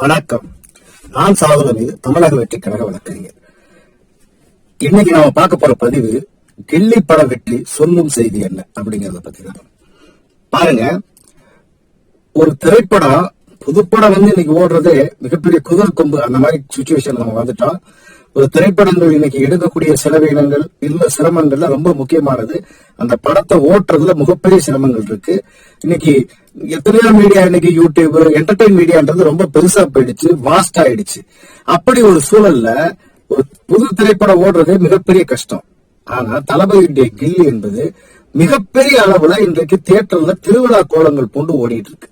வணக்கம். நான் சாகுல தமிழக வெற்றி கழக வழக்கறிஞர். இன்னைக்கு நாம பார்க்க போற பதிவு கில்லி பட வெற்றி சொல்லும் செய்தி என்ன அப்படிங்கறத பத்தி தான். பாருங்க ஒரு திரைப்படம் புதுப்படம் வந்து இன்னைக்கு ஓடுறதே மிகப்பெரிய குதிர் கொம்பு அந்த மாதிரி சுச்சுவேஷன் நம்ம வந்துட்டோம். ஒரு திரைப்படங்கள் இன்னைக்கு எடுக்கக்கூடிய செலவினங்கள் இல்ல சிரமங்கள்ல ரொம்ப முக்கியமானது. அந்த படத்தை ஓட்டுறதுல மிகப்பெரிய சிரமங்கள் இருக்கு. இன்னைக்கு எத்தனையோ மீடியா இன்னைக்கு யூடியூப் என்டர்டைன் மீடியான்றது ரொம்ப பெருசா போயிடுச்சு வாஸ்ட் ஆயிடுச்சு. அப்படி ஒரு சூழல்ல ஒரு புது திரைப்படம் ஓடுறது மிகப்பெரிய கஷ்டம். ஆனா தளபதியுடைய கில்லி என்பது மிகப்பெரிய அளவுல இன்றைக்கு தியேட்டர்ல திருவிழா கோலங்கள் பூண்டு ஓடிட்டு இருக்கு.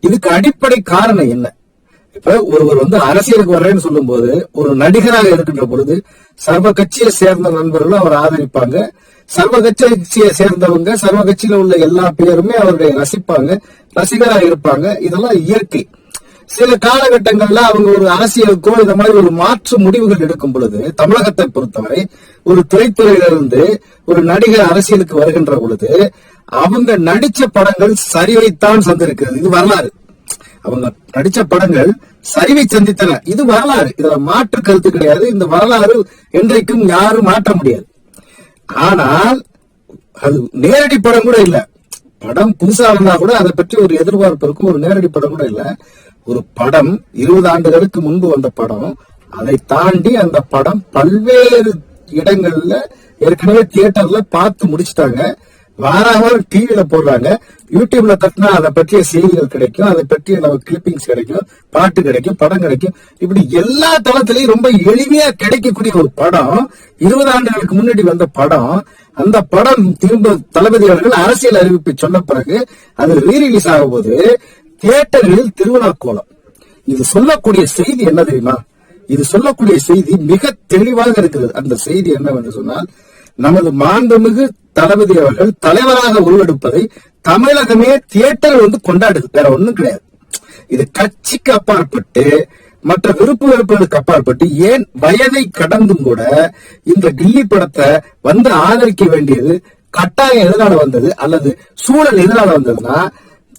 இதுக்கு அடிப்படை காரணம் என்ன? இப்ப ஒருவர் வந்து அரசியலுக்கு வர்றேன்னு சொல்லும்போது ஒரு நடிகராக இருக்கின்ற பொழுது சர்வ கட்சியை சேர்ந்த நண்பர்களும் அவர் ஆதரிப்பாங்க. சர்வ கட்சியை சேர்ந்தவங்க சர்வ கட்சியில உள்ள எல்லா பேருமே அவருடைய ரசிப்பாங்க ரசிகராக இருப்பாங்க. இதெல்லாம் இயற்கை. சில காலகட்டங்கள்ல அவங்க ஒரு அரசியலுக்கோ இந்த மாதிரி ஒரு மாற்று முடிவுகள் எடுக்கும் பொழுது தமிழகத்தை பொறுத்தவரை ஒரு திரைத்துறையிலிருந்து ஒரு நடிகர் அரசியலுக்கு வருகின்ற பொழுது அவங்க நடிச்ச படங்கள் சரிவைத்தான் சந்திருக்கிறது. இது வரலாறு. அவங்க நடிச்ச படங்கள் சரிவை சந்தித்தன. இது வரலாறு. இதுல மாற்று கருத்து கிடையாது. இந்த வரலாறு என்றைக்கும் யாரும் மாற்ற முடியாது. ஆனால் அது நேரடி படம் கூட இல்ல. படம் புதுசா இருந்தா கூட அதை பற்றி ஒரு எதிர்பார்ப்பு இருக்கும். ஒரு நேரடி படம் கூட இல்ல. ஒரு படம் இருபது ஆண்டுகளுக்கு முன்பு வந்த படம். அதை தாண்டி அந்த படம் பல்வேறு இடங்கள்ல ஏற்கனவே தியேட்டர்ல பார்த்து முடிச்சிட்டாங்க. வாராவாரம் டிவியில போடுறாங்க. யூடியூப்ல தட்டினா அதை பற்றிய செய்திகள் கிடைக்கும். அதை பற்றிய நம்ம கிளிப்பிங்ஸ் கிடைக்கும். பாட்டு கிடைக்கும் படம் கிடைக்கும். இப்படி எல்லா தளத்திலையும் ரொம்ப எளிமையா கிடைக்கக்கூடிய ஒரு படம் இருபது ஆண்டுகளுக்கு முன்னாடி வந்த படம். அந்த படம் திரும்ப தளபதி அவர்கள் அரசியல் அறிவிப்பை சொன்ன பிறகு அது ரீரிலீஸ் ஆகும் போது தியேட்டர்களில் திருவிழா கோலம் இது சொல்லக்கூடிய செய்தி என்ன தெரியுமா? இது சொல்லக்கூடிய செய்தி மிக தெளிவாக இருக்கிறது. அந்த செய்தி என்னவென்று சொன்னால் நமது மாண்புமிகு தளபதி அவர்கள் தலைவராக உருவெடுப்பதை தமிழகமே தியேட்டர் வந்து கொண்டாடுது. வேற ஒண்ணும் கிடையாது. இது கட்சிக்கு அப்பாற்பட்டு மற்ற விருப்பு வெறுப்புகளுக்கு அப்பாற்பட்டு ஏன் வயதை கடந்தும் கூட இந்த டில்லி படத்தை வந்து ஆதரிக்க வேண்டியது கட்டாயம் எதனால வந்தது? அல்லது சூழல் எதனால வந்ததுன்னா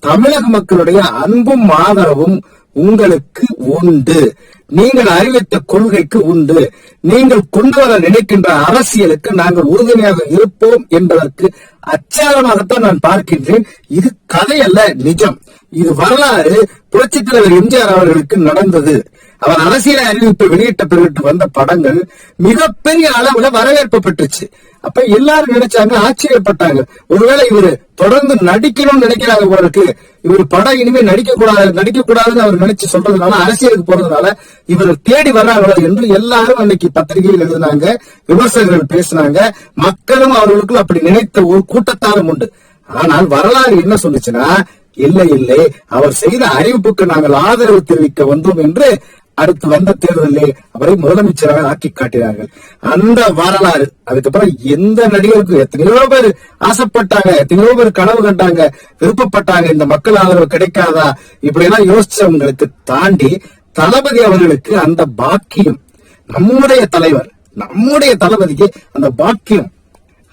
தமிழக மக்களுடைய அன்பும் ஆதரவும் உங்களுக்கு உண்டு. நீங்கள் அறிவித்த கொள்கைக்கு உண்டு. நீங்கள் கொண்டு வர நினைக்கின்ற அரசியலுக்கு நாங்கள் உறுதுணையாக இருப்போம் என்பதற்கு அச்சாரமாகத்தான் நான் பார்க்கின்றேன். இது கதை அல்ல நிஜம். இது வரலாறு புரட்சித் தலைவர் எம்ஜிஆர் அவர்களுக்கு நடந்தது. அவர் அரசியல் அறிவிப்பு வெளியிட்ட பிறகு வந்த படங்கள் மிகப்பெரிய அளவுல வரவேற்பு பெற்றுச்சு. அப்ப எல்லாரும் நினைச்சாங்க ஆச்சரியப்பட்டாங்க. ஒருவேளை இவரு தொடர்ந்து நடிக்கணும்னு நினைக்கிறாங்க போறதுக்கு இவர் படம் இனிமே நடிக்க கூடாது நடிக்க கூடாதுன்னு அவர் நினைச்சு சொல்றதுனால அரசியலுக்கு போறதுனால இவர் தேடி வர்றாங்களோ என்று எல்லாரும் அன்னைக்கு பத்திரிகையில் எழுதினாங்க விமர்சகர்கள் பேசினாங்க. மக்களும் அவர்களுக்கும் அப்படி நினைத்த ஒரு கூட்டத்தாரும் உண்டு. ஆனால் வரலாறு என்ன சொல்லுச்சுன்னா இல்லை இல்லை அவர் செய்த அறிவிப்புக்கு நாங்கள் ஆதரவு தெரிவிக்க வந்தோம் என்று அடுத்து வந்த தேர்தலில் அவரை முதலமைச்சராக ஆக்கி காட்டினார்கள். அந்த வரலாறு அதுக்கப்புறம் எந்த நடிகருக்கும் எத்தனையோ பேர் ஆசைப்பட்டாங்க எத்தனையோ பேர் கனவு கண்டாங்க விருப்பப்பட்டாங்க இந்த மக்கள் ஆதரவு கிடைக்காதா இப்படி எல்லாம் யோசிச்சவங்களுக்கு தாண்டி தளபதி அவர்களுக்கு அந்த பாக்கியம் நம்முடைய தலைவர் நம்முடைய தளபதிக்கு அந்த பாக்கியம்.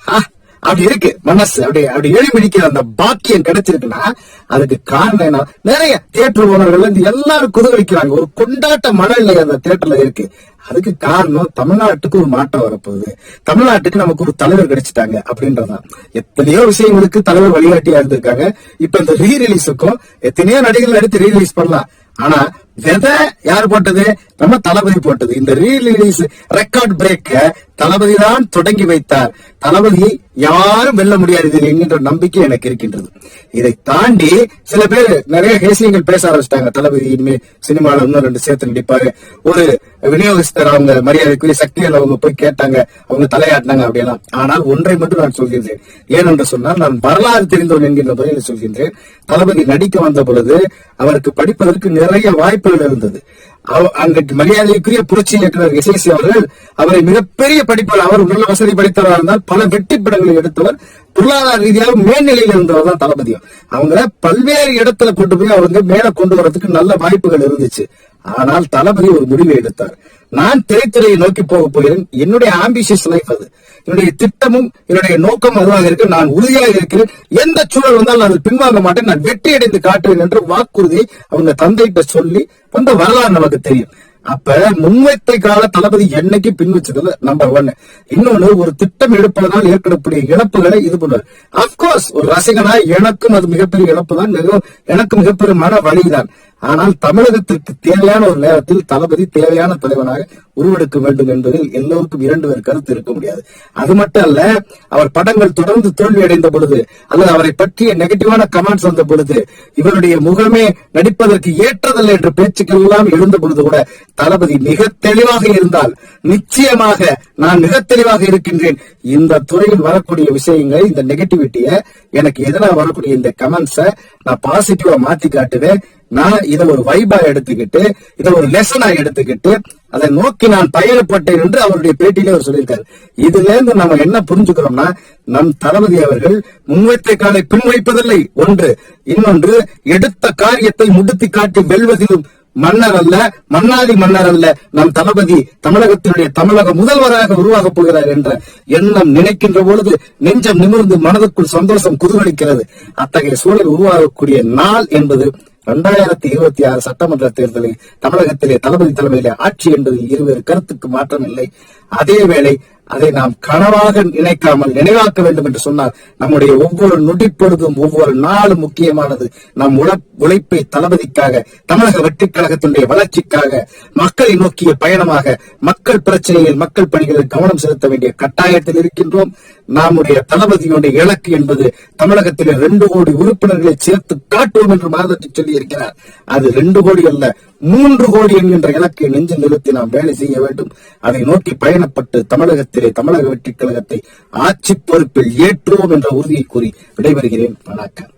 ஆ, அப்படி இருக்கு. மனசு அப்படி அப்படி எழுப்பிடிக்கிற அந்த பாக்கியம் கிடைச்சிருக்குன்னா அதுக்கு காரணம் என்ன? நிறைய தியேட்டர் ஓனர்கள் இருந்து எல்லாரும் குதகலிக்கிறாங்க ஒரு கொண்டாட்ட மனநிலை அந்த தியேட்டர்ல இருக்கு. அதுக்கு காரணம் தமிழ்நாட்டுக்கு ஒரு மாற்றம் வரப்போகுது. தமிழ்நாட்டுக்கு நமக்கு ஒரு தலைவர் கிடைச்சிட்டாங்க அப்படின்றதான் எத்தனையோ விஷயங்களுக்கு தலைவர் வழிகாட்டியா இருந்திருக்காங்க. இப்ப இந்த ரீ ரிலீஸுக்கும் எத்தனையோ நடிகர்கள் நடித்து ரீ ரிலீஸ் பண்ணலாம். ஆனா விதை யார் போட்டது? நம்ம தளபதி போட்டது. இந்த ரீரிலீஸ் ரெக்கார்ட் பிரேக்க தளபதி தான் தொடங்கி வைத்தார். தளபதியை யாரும் வெல்ல முடியாது என்கின்ற நம்பிக்கை எனக்கு இருக்கின்றது. இதை தாண்டி சில பேர் நிறைய ஹேசியங்கள் பேச ஆரம்பிச்சிட்டாங்க. தளபதி இனிமே சினிமாவில் இன்னும் ரெண்டு சேர்த்து நடிப்பாரு. ஒரு விநியோகஸ்தர் அவங்க மரியாதைக்குரிய சக்திகள் அவங்க போய் கேட்டாங்க. அவங்க தலையாட்டினாங்க அப்படியெல்லாம். ஆனால் ஒன்றை மட்டும் நான் சொல்கின்றேன். ஏனென்று சொன்னால் நான் வரலாறு தெரிந்தவன் என்கின்ற முறையில் சொல்கின்றேன். தளபதி நடிக்க வந்த பொழுது அவருக்கு படிப்பதற்கு நிறைய வாய்ப்புகள் இருந்தது. அவ- மரியாதைக்குரிய புரட்சி இயக்குனர் எஸ்எஸ்சி அவர்கள் அவரை மிகப்பெரிய படிப்பார் அவர் நல்ல வசதி படித்தவராக இருந்தால் பல வெற்றி படங்களை எடுத்தவர் பொருளாதார ரீதியாக மேல்நிலையில் இருந்தவர் தான் தளபதியும். அவங்கள பல்வேறு இடத்துல கொண்டு போய் அவங்க மேல கொண்டு வரதுக்கு நல்ல வாய்ப்புகள் இருந்துச்சு. ஆனால் தளபதி ஒரு முடிவை எடுத்தார். நான் திரைத்துறையை நோக்கி போக போகிறேன். என்னுடைய ஆம்பிஷியஸ் லைஃப் அது. என்னுடைய திட்டமும் என்னுடைய நோக்கம் அதுவாக இருக்கு நான் உறுதியாக இருக்கிறேன். எந்த சூழல் வந்தாலும் நான் பின்வாங்க மாட்டேன். நான் வெற்றி அடைந்து காட்டுவேன் என்று வாக்குறுதியை அவங்க தந்தைகிட்ட சொல்லி வந்த வரலாறு நமக்கு தெரியும். அப்ப முன்வைத்தை கால தளபதி என்னைக்கு பின் வச்சதுல நம்பர் ஒன் இன்னொன்னு ஒரு திட்டம் எடுப்பதனால் ஏற்படக்கூடிய இழப்புகளை இது பண்றாரு அப்கோர்ஸ் ஒரு ரசிகனா எனக்கும் அது மிகப்பெரிய இழப்பு தான் மிகவும் எனக்கு மிகப்பெரிய மன வழிதான் ஆனால் தமிழகத்திற்கு தேவையான ஒரு நேரத்தில் தளபதி தேவையான தலைவனாக உருவெடுக்க வேண்டும் என்பதில் எல்லோருக்கும் இரண்டு பேர் கருத்து இருக்க முடியாது. அது மட்டும் அல்ல அவர் படங்கள் தொடர்ந்து தோல்வி அடைந்த பொழுது அல்லது அவரை பற்றிய நெகட்டிவான கமெண்ட்ஸ் வந்த பொழுது இவருடைய முகமே நடிப்பதற்கு ஏற்றதல்ல என்ற பேச்சுக்கள் எல்லாம் எழுந்த பொழுது கூட தளபதி மிக தெளிவாக இருந்தால் நிச்சயமாக நான் மிக தெளிவாக இருக்கின்றேன். இந்த துறையில் வரக்கூடிய விஷயங்கள் இந்த நெகட்டிவிட்டிய எனக்கு எதிராக வரக்கூடிய இந்த கமெண்ட்ஸை நான் பாசிட்டிவா மாத்தி காட்டுவேன். நான் இதை ஒரு வைபா எடுத்துக்கிட்டு இதை ஒரு லெசனா எடுத்துக்கிட்டு அதை நோக்கி நான் பயணப்பட்டேன் என்று அவருடைய பேட்டியிலே அவர் சொல்லியிருக்காரு. இதுல இருந்து நம்ம என்ன புரிஞ்சுக்கிறோம்னா நம் தளபதி அவர்கள் முன்வைத்த காலை பின்வைப்பதில்லை. ஒன்று. இன்னொன்று எடுத்த காரியத்தை முடுத்தி காட்டி வெல்வதிலும் மன்னர் அல்ல மன்னாதி மன்னர் அல்ல நம் தளபதி தமிழகத்தினுடைய தமிழக முதல்வராக உருவாகப் போகிறார் என்ற எண்ணம் நினைக்கின்ற பொழுது நெஞ்சம் நிமிர்ந்து மனதுக்குள் சந்தோஷம் குதூகலிக்கிறது. அத்தகைய சூழல் உருவாகக்கூடிய நாள் என்பது இரண்டாயிரத்தி இருபத்தி ஆறு சட்டமன்ற தேர்தலில் தமிழகத்திலே தளபதி தலைமையிலே ஆட்சி என்பதில் இருவேறு கருத்துக்கு மாற்றம் இல்லை அதை நாம் கனவாக நினைக்காமல் நினைவாக்க வேண்டும் என்று சொன்னால் நம்முடைய ஒவ்வொரு நொடிப்பொழுதும் ஒவ்வொரு நாளும் முக்கியமானது நம் உழ உழைப்பை தளபதிக்காக தமிழக வெற்றிக் கழகத்தினுடைய வளர்ச்சிக்காக மக்களை நோக்கிய பயணமாக மக்கள் பிரச்சனையில் மக்கள் பணிகளில் கவனம் செலுத்த வேண்டிய கட்டாயத்தில் இருக்கின்றோம். நம்முடைய தளபதியுடைய இலக்கு என்பது தமிழகத்திலே ரெண்டு கோடி உறுப்பினர்களை சேர்த்து காட்டுவோம் என்று மாதத்தை சொல்லி இருக்கிறார் அது ரெண்டு கோடி அல்ல மூன்று கோடி என்கின்ற இலக்கை நெஞ்சு நிறுத்தி நாம் வேலை செய்ய வேண்டும். அதை நோக்கி பயணப்பட்டு தமிழகத்திலே தமிழக வெற்றிக் கழகத்தை ஆட்சி பொறுப்பில் ஏற்றுவோம் என்ற உறுதியை கூறி விடைபெறுகிறேன். வணக்கம்.